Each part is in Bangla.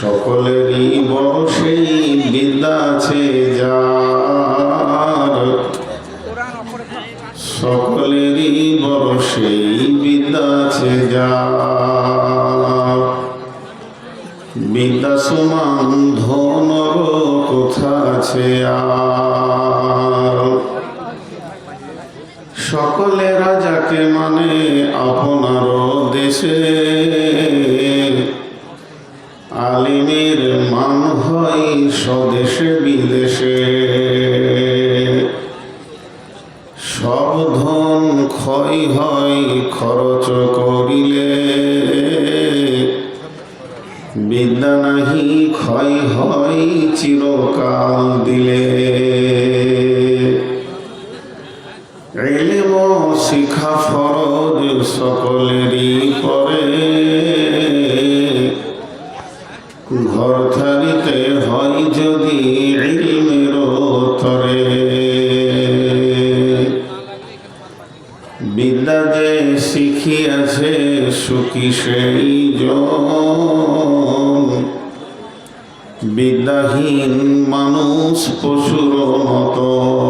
সকলেরই বড় সেই বিদ্যা আছে যার। সকলেরই বড় সেই বিদ্যা আছে যার। বিদ্যা সমান ধনর কোথা আছে আর। সকলে রাজাকে মানে আপনার দেশে আলিমের মান হয় স্বদেশে বিদেশে। সব ধন ক্ষয় হয় খরচ করিলে। বিদ্যা নাহি ক্ষয় হয় চিরকাল দিলে। এলেম শিখা ফরজ সকলেরই পরে। হয় যদি বিদ্যা যে সুখী সেই বিদ্যাহীন মানুষ পশুর মতন।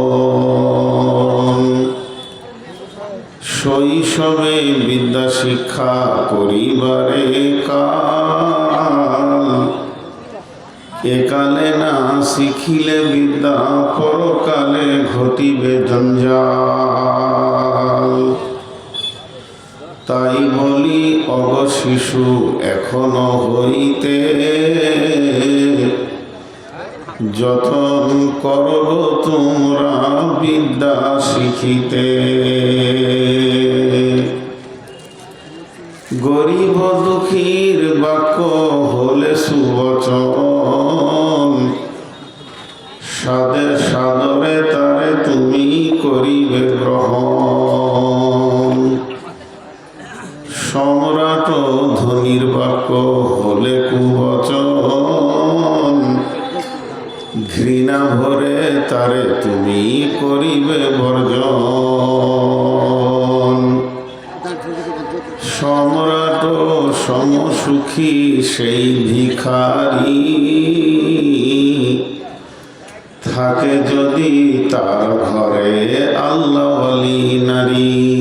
শৈশবে বিদ্যা শিক্ষা করিবারে কাল। একালে না শিখিলে বিদ্যা, পরকালে ঘটিবে জঞ্জাল। তাই বলি, অগ শিশু এখনও হইতে, যতন করব তোমরা বিদ্যা শিখিতে। গরিব দুঃখীর বাক্য হলে সুবচন। সাদে সাদরে তারে তুমি করিবে গ্রহণ। সম্রাট ধনির বাক্য হলে কুবচন। ঘৃণা ভরে তারে তুমি করিবে বর্জন। সমসুখী সেই ভিখারি। থাকে যদি তার ঘরে আল্লাহ নারী।